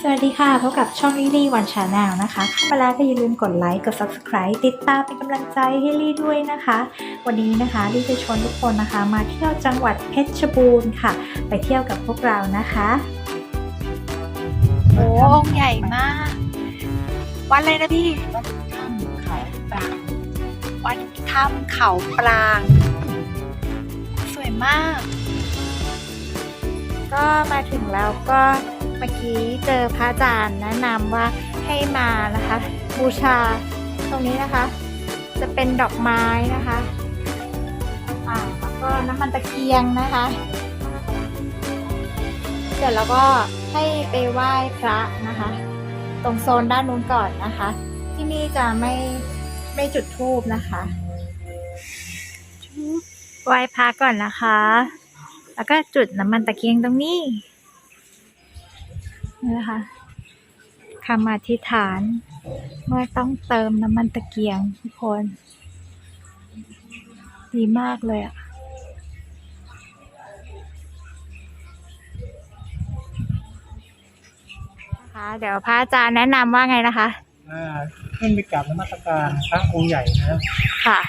สวัสดีค่ะพบกับช่องลี่ลี่วันชาแนลนะคะเข้ามาแล้วก็อย่าลืมกดไลค์กด subscribe ติดตามเป็นกำลังใจให้ลี่ด้วยนะคะ วันนี้นะคะลี่จะชวนทุกคนนะคะ มาเที่ยวจังหวัดเพชรบูรณ์ค่ะ ไปเที่ยวกับพวกเรานะคะโอ้องค์ใหญ่มาก วัดอะไรนะพี่เขาปรางวัดถ้ำเขาปราง สวยมาก ก็มาถึงแล้วก็เมื่อกี้เจอพระอาจารย์แนะนำว่าให้มานะคะ บูชาตรงนี้นะคะ จะเป็นดอกไม้นะคะอ่าแล้วก็น้ำมันตะเกียงนะคะ เสร็จแล้วก็ให้ไปไหว้พระนะคะ ตรงโซนด้านนู้นก่อนนะคะ ที่นี่จะไม่ไม่จุดธูปนะคะไหว้พระก่อนนะคะ แล้วก็จุดน้ำมันตะเกียงตรงนี้ นี่นะคะคำอธิษฐานเมื่อต้องเติมน้ำมันตะเกียงทุกคน ดีมากเลยอะนะคะเดี๋ยวพระอาจารย์แนะนำว่าไงนะคะอ่าขึ้นไปกราบนมัสการพระองค์ใหญ่นะค่ะ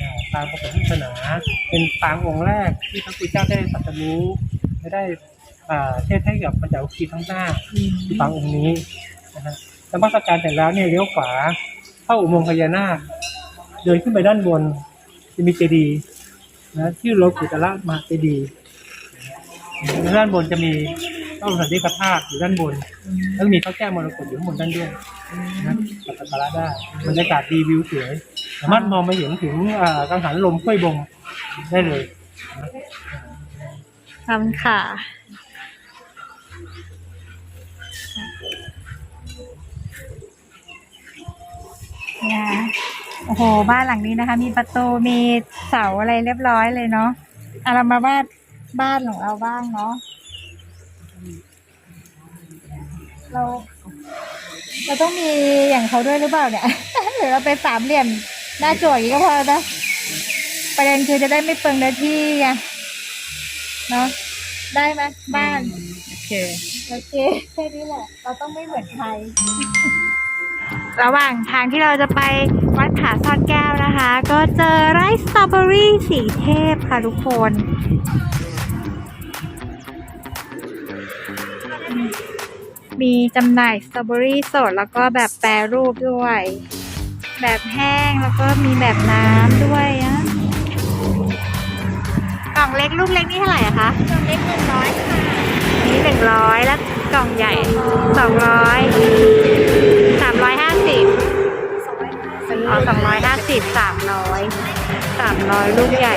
อ่าตามพระพุทธศาสนาเป็นปางองค์แรกที่พระพุทธเจ้าได้ตรัสรู้และได้อ่า เทศให้กับปัญจวัคคีย์ทั้งห้าที่ปางองค์นี้นะฮะนมัสการเสร็จแล้วเนี่ยเลี้ยวขวาเข้าอุโมงค์พญานาคเดินขึ้นไปด้านบนจะมีเจดีย์นะที่โลกุตระมาเจดีย์นะด้านบนจะมีพระบรมสันติพระธาตุอยู่ด้านบน แล้วก็มีพระแก้วมรกตอยู่ข้างบนด้านด้วยนะสักการะได้บรรยากาศดีวิวสวยสามารถมองไปเห็นถึงอ่ากังหันลมห้วยบงได้เลยขอบคุณค่ะเนี่ยโอ้โห บ้านหลังนี้นะคะ มีประตูมีเสาอะไรเรียบร้อยเลยเนาะอะเรามาบ้านบ้านของเราบ้างเนาะเราเราต้องมีอย่างเขาด้วยหรือเปล่าเนี่ย หรือเราไปสามเหลี่ยมหน้าจั่วอย่างนี้ก็พอแล้วนะประเด็นคือจะได้ไม่เปลืองเนื้อที่ไงเนาะได้ไหมบ้าน โอเคโอเคแค่นี้แหละ เราต้องไม่เหมือนใคร ระหว่างทางที่เราจะไปวัดผาซ่อนแก้วนะคะ ก็เจอไร่สตรอเบอรี่สีเทพค่ะทุกคน มีจำหน่ายสตรอเบอรี่สดแล้วก็แบบแปรรูปด้วย แบบแห้งแล้วก็มีแบบน้ำด้วยอะกล่องเล็กลูกเล็กนี่เท่าไหร่อะคะตอนเล็กหนึ่งร้อยค่ะ นี่หนึ่งร้อยแล้วกล่องใหญ่สองร้อยสามร้อยห้าสิบอ๋อสองร้อยห้าสิบสามร้อยสามร้อยลูกใหญ่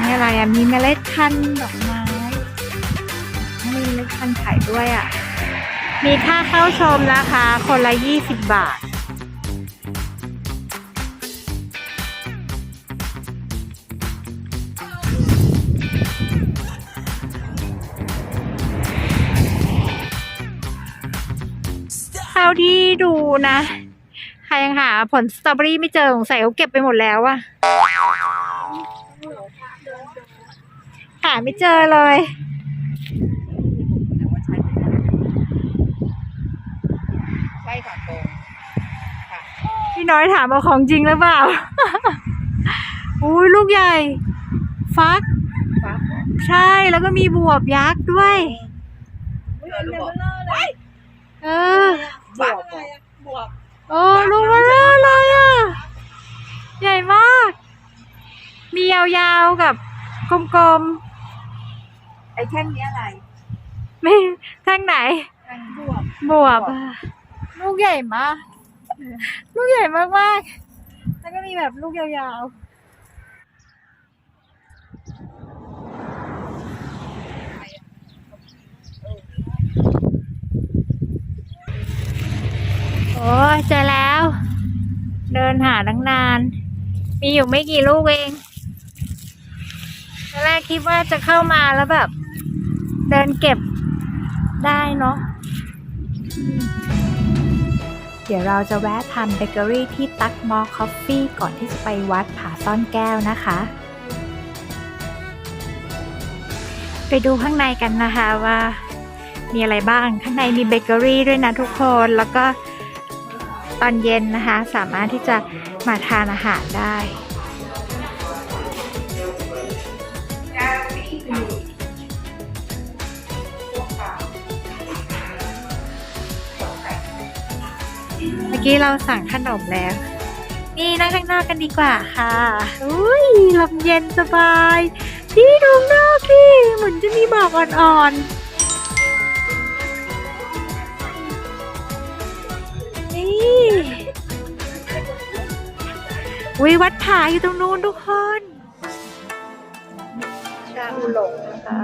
นี่อะไรอะ มีเมล็ดพันธุ์ดอกไม้มีเมล็ดพันธุ์ขายด้วยอะ มีค่าเข้าชมนะคะ คนละยี่สิบบาท ท่าที่ดูนะ ใครยังหาผลสตรอเบอรี่ไม่เจอสงสัยเขาเก็บไปหมดแล้วอะหาไม่เจอเลย ใช่ค่ะโกงพี่น้อยถามว่าของจริงหรือเปล่า อุ้ยลูกใหญ่ ฟัก ฟักใช่แล้วก็มีบวบยักษ์ด้วยเรือลูกบอกเออ บวกบวกโอ้ลูกเบลอเลยอะ ใหญ่มาก มียาวๆกับกลมไอ้แท่งนี้อะไรๆ ไม่แท่งไหน แท่งบวก บวบอะลูกใหญ่มาก ลูกใหญ่มากๆ แล้วก็มีแบบลูกยาวๆ โอ้เจอแล้ว เดินหาตั้งนาน มีอยู่ไม่กี่ลูกเองตอนแรกคิดว่าจะเข้ามาแล้วแบบ เดินเก็บได้เนาะเดี๋ยวเราจะแวะทำเบเกอรี่ที่ตักมอคอฟฟี่ก่อนที่จะไปวัดผาซ่อนแก้วนะคะ ไปดูข้างในกันนะคะว่า มีอะไรบ้างข้างในมีเบเกอรี่ด้วยนะทุกคนแล้วก็ ตอนเย็นนะคะ สามารถที่จะมาทานอาหารได้เมื่อกี้เราสั่งขนมแล้ว นี่นั่งข้างนอกกันดีกว่าค่ะอุ้ยลมเย็นสบายพี่ดูข้างนอกดิเหมือนจะมีหมอกอ่อนๆ วิวัดผาอยู่ตรงนู้นทุกคนชาอูหลงนะคะ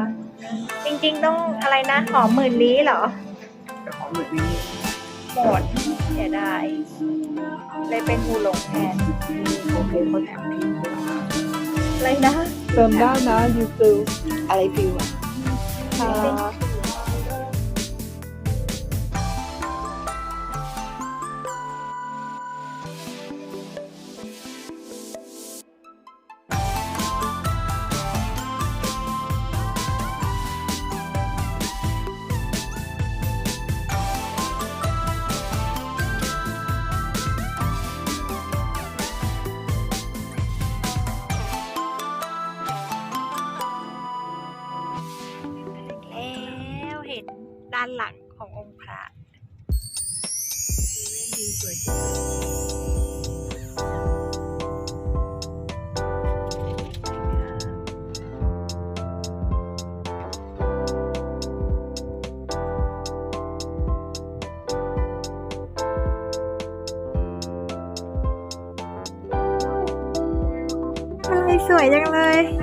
จริงๆต้องอะไรนะหอมหมื่นลี้เหรอของแบบนี้หมดเสียดายเลยเป็นหูหลงแทนโอเคเขาแถมพิมพ์อะไรนะเติมได้นะยูซิลอะไรฟิวอะ อะไรสวยจังเลย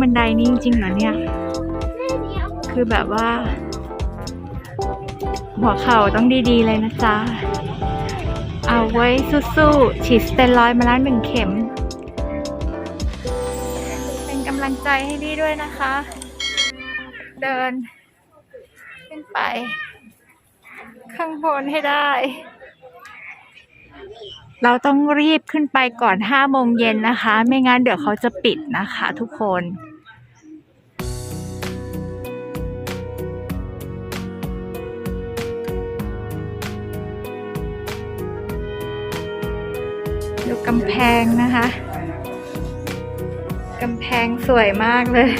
บันไดนี่จริงๆเหรอเนี่ย คือแบบว่า หัวเข่าต้องดีๆเลยนะจ๊ะ เอาไว้สู้ๆ ฉีดสเตียรอยด์มาแล้วหนึ่งเข็ม เป็นกำลังใจให้ดีด้วยนะคะ เดิน ขึ้นไป ข้างบนให้ได้ เราต้องรีบขึ้นไปก่อนห้าโมงเย็นนะคะ ไม่งั้นเดี๋ยวเขาจะปิดนะคะทุกคน ดูกำแพงนะคะ กำแพงสวยมากเลย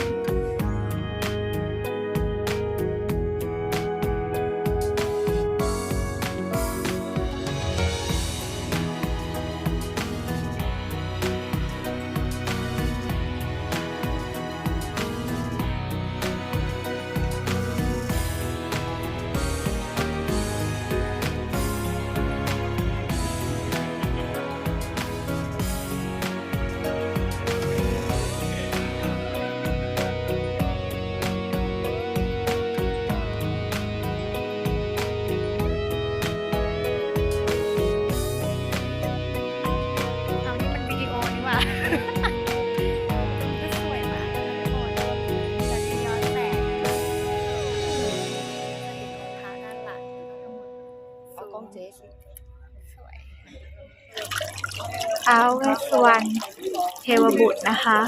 เวสสวรเทวบุตรนะคะ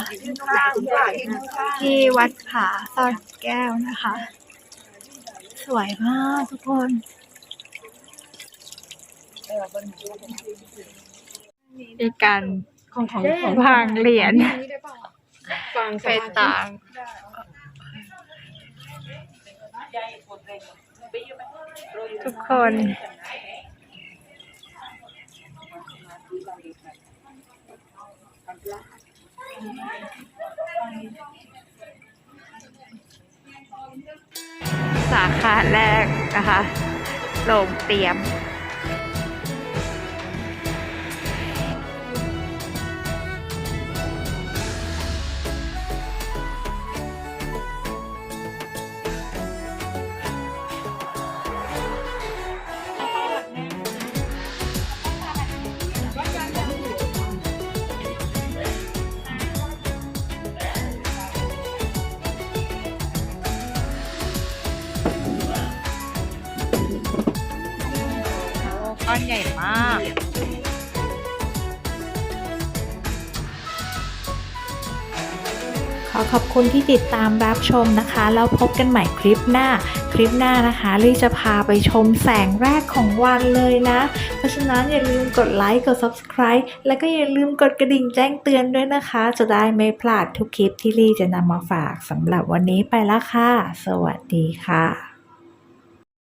ที่วัดผาซ่อนแก้วนะคะ สวยมากทุกคนมีการของของของวางเหรียญฟางไปต่างทุกคน สาขาแรกนะคะ โรงเตรียม ใหญ่มาก ขอขอบคุณที่ติดตามรับชมนะคะ แล้วพบกันใหม่คลิปหน้า คลิปหน้านะคะลี่จะพาไปชมแสงแรกของวันเลยนะ เพราะฉะนั้นอย่าลืมกดไลค์กด subscribe แล้วก็อย่าลืมกดกระดิ่งแจ้งเตือนด้วยนะคะ จะได้ไม่พลาดทุกคลิปที่ลี่จะนำมาฝากสำหรับวันนี้ไปละค่ะ สวัสดีค่ะ